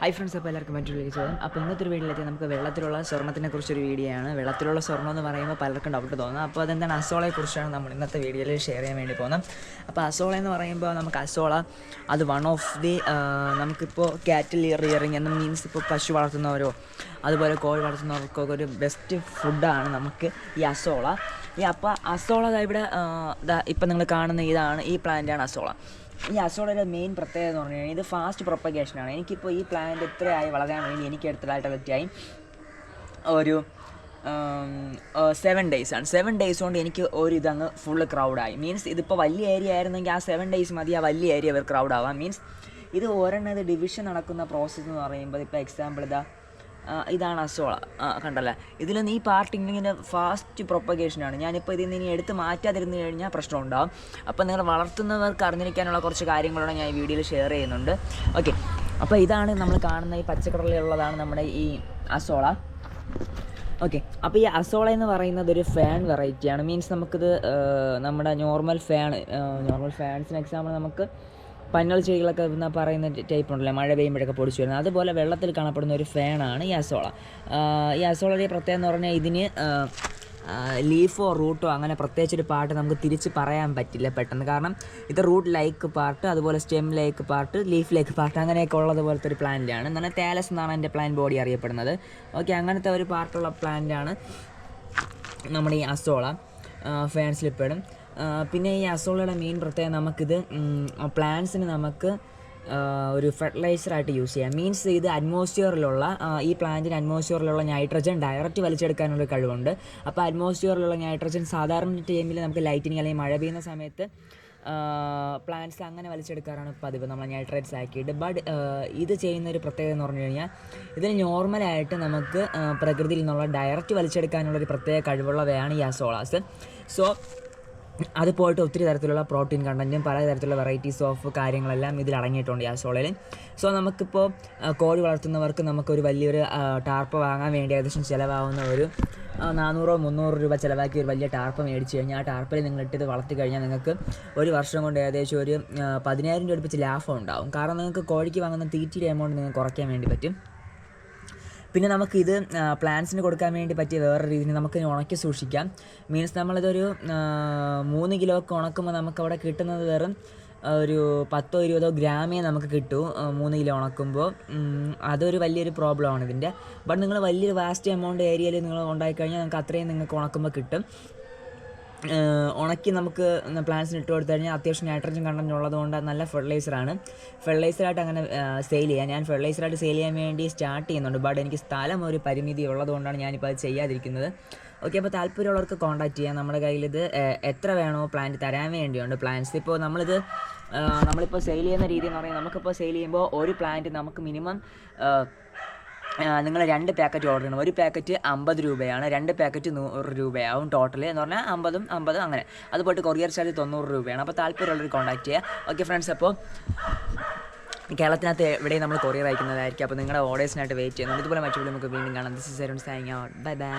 Hi friends അപ്പോൾ എല്ലാവർക്കും മറ്റൊരു ചോദ്യം അപ്പോൾ ഇന്നത്തെ ഒരു വീഡിയോയിലെത്തി നമുക്ക് വെള്ളത്തിലുള്ള സ്വർണത്തിനെ കുറിച്ചൊരു വീഡിയോ ആണ്. വെള്ളത്തിലുള്ള സ്വർണം എന്ന് പറയുമ്പോൾ പലർക്കും ഡൗട്ട് തോന്നുന്നത് അപ്പോൾ അതെന്താണ് അസോളയെ കുറിച്ചാണ് നമ്മൾ ഇന്നത്തെ വീഡിയോയിൽ ഷെയർ ചെയ്യാൻ വേണ്ടി പോകുന്നത്. അപ്പോൾ അസോള എന്ന് പറയുമ്പോൾ നമുക്ക് അസോള അത് വൺ ഓഫ് ദി നമുക്കിപ്പോൾ കാറ്റിൽ ഇയറിയറിങ് എന്ന് മീൻസ് ഇപ്പോൾ പശു വളർത്തുന്നവരോ അതുപോലെ കോഴി വളർത്തുന്നവർക്കൊക്കെ ഒരു ബെസ്റ്റ് ഫുഡാണ് നമുക്ക് ഈ അസോള. ഈ അപ്പോൾ അസോള ഇവിടെ ഇപ്പം നിങ്ങൾ കാണുന്ന ഇതാണ് ഈ പ്ലാന്റാണ് അസോള. ഈ അസോളയുടെ മെയിൻ പ്രത്യേകത എന്ന് പറഞ്ഞു കഴിഞ്ഞാൽ ഇത് ഫാസ്റ്റ് പ്രൊപ്പഗേഷനാണ് എനിക്കിപ്പോൾ ഈ പ്ലാന്റ് ഇത്രയായി വളരാൻ വേണ്ടി എനിക്ക് എടുത്തതായിട്ട് പറ്റിയായി ഒരു സെവൻ ഡേയ്സ് ആണ്. സെവൻ ഡേയ്സ് കൊണ്ട് എനിക്ക് ഒരു ഇതങ്ങ് ഫുള്ള് ക്രൗഡായി മീൻസ് ഇതിപ്പോൾ വലിയ ഏരിയ ആയിരുന്നെങ്കിൽ ആ സെവൻ ഡേയ്സ് മതി ആ വലിയ ഏരിയ അവർ ക്രൗഡ് ആവാം. മീൻസ് ഇത് ഒരെണ്ണം ഡിവിഷൻ നടക്കുന്ന പ്രോസസ്സ് എന്ന് പറയുമ്പോൾ ഇപ്പോൾ എക്സാമ്പിൾ ഇതാ ഇതാണ് അസോള. കണ്ടല്ലേ? ഇതിൽ നീ പാർട്ട് ഇങ്ങനെ ഫാസ്റ്റ് പ്രൊപ്പഗേഷനാണ് ഞാനിപ്പോൾ ഇതിൽ നിന്ന് ഇനി എടുത്ത് മാറ്റാതിരുന്ന് കഴിഞ്ഞാൽ പ്രശ്നം ഉണ്ടാകും അപ്പോൾ നിങ്ങൾ വളർത്തുന്നവർക്ക് അറിഞ്ഞിരിക്കാനുള്ള കുറച്ച് കാര്യങ്ങളാണ് ഞാൻ ഈ വീഡിയോയിൽ ഷെയർ ചെയ്യുന്നുണ്ട്. ഓക്കെ അപ്പോൾ ഇതാണ് നമ്മൾ കാണുന്ന ഈ പച്ചക്കടലിലുള്ളതാണ് നമ്മുടെ ഈ അസോള. ഓക്കെ അപ്പോൾ ഈ അസോള എന്ന് പറയുന്നത് ഒരു ഫാൻ വെറൈറ്റിയാണ് മീൻസ് നമുക്കിത് നമ്മുടെ നോർമൽ ഫാൻ നോർമൽ ഫാൻസിന് എക്സാമ്പിൾ നമുക്ക് പന്നൽ ചെടികളൊക്കെ എന്ന് പറയുന്ന ടൈപ്പ് ഉണ്ടല്ലോ മഴ പെയ്യുമ്പോഴൊക്കെ പൊടിച്ചു വരുന്നത്. അതുപോലെ വെള്ളത്തിൽ കാണപ്പെടുന്ന ഒരു ഫാനാണ് ഈ അസോള ഈ അസോളയുടെ പ്രത്യേകത എന്ന് പറഞ്ഞാൽ ഇതിന് ലീഫോ റൂട്ടോ അങ്ങനെ പ്രത്യേകിച്ചൊരു പാർട്ട് നമുക്ക് തിരിച്ച് പറയാൻ പറ്റില്ല പെട്ടെന്ന്. കാരണം ഇത് റൂട്ട് ലൈക്ക് പാർട്ട് അതുപോലെ stem like part leaf like part അങ്ങനെയൊക്കെ ഉള്ളതുപോലത്തെ ഒരു പ്ലാന്റാണ് എന്നാൽ തേലസ് എന്നാണ് എന്റെ പ്ലാൻ ബോഡി അറിയപ്പെടുന്നത്. ഓക്കെ അങ്ങനത്തെ ഒരു പാർട്ടുള്ള പ്ലാന്റാണ് നമ്മുടെ ഈ അസോള ഫാൻസിൽ പെടും ആ, പിന്നെ ഈ അസോളയുടെ മെയിൻ പ്രത്യേകത നമുക്കിത് പ്ലാന്റ്സിന് നമുക്ക് ഒരു ഫെർട്ടിലൈസറായിട്ട് യൂസ് ചെയ്യാം. മീൻസ് ഇത് അറ്റ്മോസ്ഫിയറിലുള്ള ഈ പ്ലാന്റിന് അറ്റ്മോസ്ഫിയറിലുള്ള നൈട്രജൻ ഡയറക്റ്റ് വലിച്ചെടുക്കാനുള്ള കഴിവുണ്ട്. അപ്പോൾ അറ്റ്മോസ്ഫിയറിലുള്ള നൈട്രജൻ സാധാരണ ടൈമിൽ നമുക്ക് ലൈറ്റിനിങ് അല്ലെങ്കിൽ മഴ പെയ്യുന്ന സമയത്ത് പ്ലാന്റ്സ് അങ്ങനെ വലിച്ചെടുക്കാറാണ് പതിവ്. നമ്മൾ നൈട്രേറ്റ്സ് ആക്കിയിട്ട്. ബട്ട് ഇത് ചെയ്യുന്ന ഒരു പ്രത്യേകത എന്ന് പറഞ്ഞു കഴിഞ്ഞാൽ ഇതിന് നോർമലായിട്ട് നമുക്ക് പ്രകൃതിയിൽ നിന്നുള്ള ഡയറക്റ്റ് വലിച്ചെടുക്കാനുള്ള ഒരു പ്രത്യേക കഴിവുള്ളവയാണ് ഈ അസോളാസ് സോ അത് പോയിട്ട് ഒത്തിരി തരത്തിലുള്ള പ്രോട്ടീൻ കണ്ടന്റും പല തരത്തിലുള്ള വെറൈറ്റീസ് ഓഫ് കാര്യങ്ങളെല്ലാം ഇതിൽ അടങ്ങിയിട്ടുണ്ട് ഈ അസോളയിൽ സോ നമുക്കിപ്പോൾ കോഴി വളർത്തുന്നവർക്ക് നമുക്കൊരു വലിയൊരു ടാർപ്പ് വാങ്ങാൻ വേണ്ടി ഏകദേശം ചിലവാകുന്ന ഒരു നാനൂറോ മുന്നൂറ് രൂപ ചിലവാക്കി ഒരു വലിയ ടാർപ്പ് മേടിച്ച് കഴിഞ്ഞാൽ ആ ടാർപ്പിൽ നിങ്ങൾ ഇട്ടിത് വളർത്തി കഴിഞ്ഞാൽ നിങ്ങൾക്ക് ഒരു വർഷം കൊണ്ട് ഏകദേശം ഒരു പതിനായിരം രൂപ അടുപ്പിച്ച് ലാഭം ഉണ്ടാവും. കാരണം നിങ്ങൾക്ക് കോഴിക്ക് വാങ്ങുന്ന തീറ്റിയുടെ എമൗണ്ട് നിങ്ങൾക്ക് കുറയ്ക്കാൻ വേണ്ടി പറ്റും. പിന്നെ നമുക്ക് ഇത് പ്ലാന്റ്സിന് കൊടുക്കാൻ വേണ്ടി പറ്റിയ വേറെ രീതിയിൽ നമുക്ക് ഉണക്കി സൂക്ഷിക്കാം. മീൻസ് നമ്മളിതൊരു മൂന്ന് കിലോ ഒക്കെ ഉണക്കുമ്പോൾ നമുക്കവിടെ കിട്ടുന്നത് വെറും ഒരു പത്തോ ഇരുപതോ ഗ്രാമേ നമുക്ക് കിട്ടൂ മൂന്ന് കിലോ ഉണക്കുമ്പോൾ അതൊരു വലിയൊരു പ്രോബ്ലമാണ് ഇതിന്റെ ബട്ട് നിങ്ങൾ വലിയൊരു വാസ്റ്റ് എമൗണ്ട് ഏരിയയിൽ നിങ്ങൾ ഉണ്ടായിക്കഴിഞ്ഞാൽ നിങ്ങൾക്ക് അത്രയും നിങ്ങൾക്ക് ഉണക്കുമ്പോൾ കിട്ടും. ഉണക്കി നമുക്ക് പ്ലാന്റ്സിന് ഇട്ട് കൊടുത്തു കഴിഞ്ഞാൽ അത്യാവശ്യം നൈട്രജൻ കണ്ടന്റ് ഉള്ളതുകൊണ്ട് നല്ല ഫെർട്ടിലൈസറാണ് ഫെർട്ടിലൈസറായിട്ട് അങ്ങനെ സെയിൽ ചെയ്യാം. ഞാൻ ഫെർട്ടിലൈസറായിട്ട് സെയിൽ ചെയ്യാൻ വേണ്ടി സ്റ്റാർട്ട് ചെയ്യുന്നുണ്ട്. ബട്ട് എനിക്ക് സ്ഥലം ഒരു പരിമിതി ഉള്ളതുകൊണ്ടാണ് ഞാനിപ്പോൾ അത് ചെയ്യാതിരിക്കുന്നത്. ഓക്കെ അപ്പോൾ താല്പര്യമുള്ളവർക്ക് കോൺടാക്റ്റ് ചെയ്യാം. നമ്മുടെ കയ്യിൽ ഇത് എത്ര വേണോ പ്ലാന്റ് തരാൻ വേണ്ടിയുണ്ട് പ്ലാന്റ്സ് ഇപ്പോൾ നമ്മളിത് നമ്മളിപ്പോൾ സെയിൽ ചെയ്യുന്ന രീതി എന്ന് പറയുന്നത് നമുക്കിപ്പോൾ സെയിൽ ചെയ്യുമ്പോൾ ഒരു പ്ലാന്റ് നമുക്ക് മിനിമം നിങ്ങൾ രണ്ട് പാക്കറ്റ് ഓർഡർ ചെയ്യണം ഒരു പാക്കറ്റ് അമ്പത് രൂപയാണ് രണ്ട് പാക്കറ്റ് നൂറ് രൂപയാവും ടോട്ടൽ എന്ന് പറഞ്ഞാൽ അമ്പതും അമ്പതും അങ്ങനെ. അതുപോലെ കൊറിയർ ചാർജ് തൊണ്ണൂറ് രൂപയാണ്. അപ്പോൾ താല്പര്യമുള്ളവർ കോൺടാക്ട് ചെയ്യുക ഓക്കെ ഫ്രണ്ട്സ് അപ്പോൾ കേരളത്തിനകത്ത് എവിടെയും നമ്മൾ കൊറിയർ അയക്കുന്നതായിരിക്കും. അപ്പോൾ നിങ്ങളുടെ ഓർഡേഴ്സിനായിട്ട് വെയിറ്റ് ചെയ്യുന്നുണ്ട് ഇതുപോലെ മറ്റുള്ള നമുക്ക് വീണ്ടും കാണാം. This is Arun sang out bye bye